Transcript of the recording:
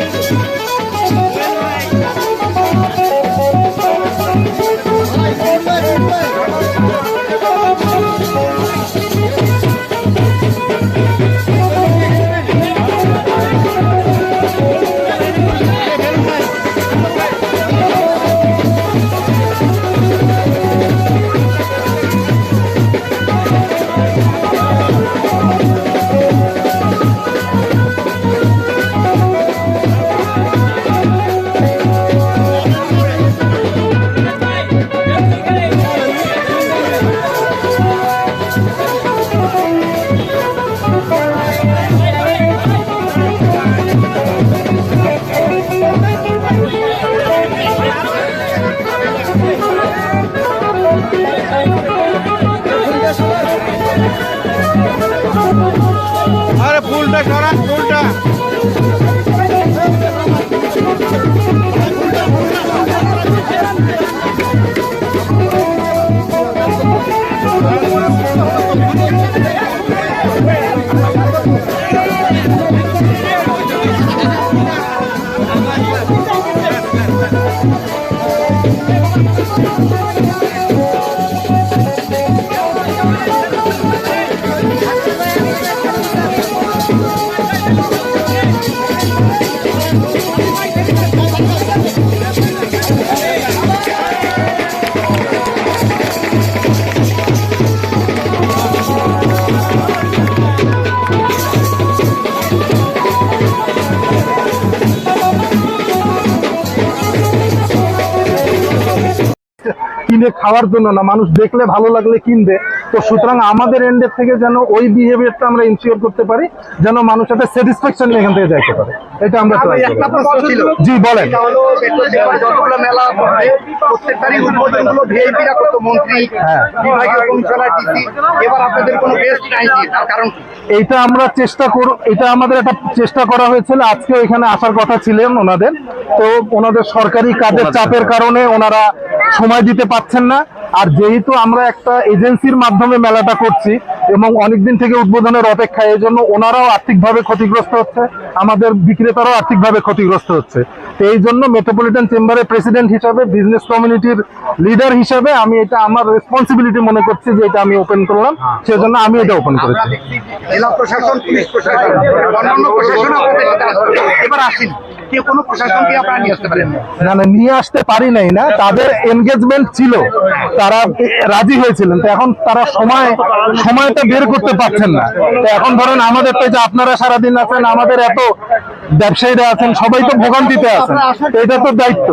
Thank you. আরে ফুলটা সরান ফুলটা। কিনে খাওয়ার জন্য না মানুষ দেখলে ভালো লাগলে কিনবে। তো সুতরাং আমাদের এন্ডের থেকে যেন ওই বিহেভিয়ারটা আমরা ইনশিওর করতে পারি যেন মানুষ একটা স্যাটিসফ্যাকশন এখান থেকে যাইতে পারে। এটা আমরা ট্রাই একটা করি। জি বলেন। এটা হলো মেট্রো চেম্বারে যতগুলো মেলা প্রত্যেকটারই উদ্বোধন ভিআইপিরা করতো মন্ত্রী হ্যাঁ। বিভাগীয় কমিশনার ডিসি এবার আপনাদের কোনো বেস্ট নাই তার কারণ কি? এইটা আমরা চেষ্টা করব এটা আমাদের একটা চেষ্টা করা হয়েছিল আজকে এখানে আসার কথা ছিলেন ওনাদের। তো ওনাদের সরকারি কাজের চাপের কারণে। ওনারা সময় দিতে পারছেন না। আর যেহেতু আমরা একটা এজেন্সির মাধ্যমে মেলাটা করছি এবং অনেকদিন থেকে উদ্বোধনের অপেক্ষায়, এই জন্য ওনারাও আর্থিকভাবে ক্ষতিগ্রস্ত হচ্ছে, আমাদের বিক্রেতারাও আর্থিকভাবে ক্ষতিগ্রস্ত হচ্ছে। তো এই জন্য মেট্রোপলিটন চেম্বারের প্রেসিডেন্ট হিসাবে বিজনেস কমিউনিটির লিডার হিসাবে আমি এটা, আমার রেসপন্সিবিলিটি মনে করছি যে এটা আমি ওপেন করলাম। সেজন্য আমি এটা ওপেন করেছি। জেলা প্রশাসন, পুলিশ প্রশাসন, অন্যান্য প্রশাসন এবার আসেন। কেউ কোনো প্রশাসনকে আপনারা নিয়ে আসতে পারেন না। না না নিয়ে আসতে পারি নাই না। তাদের এনগেজমেন্ট ছিল। তারা রাজি হয়েছিলেন। তো এখন তারা সময় সময়টা বের করতে পারছেন না। তো এখন ধরেন আমাদের তো যে আপনারা সারাদিন আছেন আমাদের এত ব্যবসায়ীরা আছেন সবাই তো ভোগান্তিতে আছেন। এটা তো দায়িত্ব।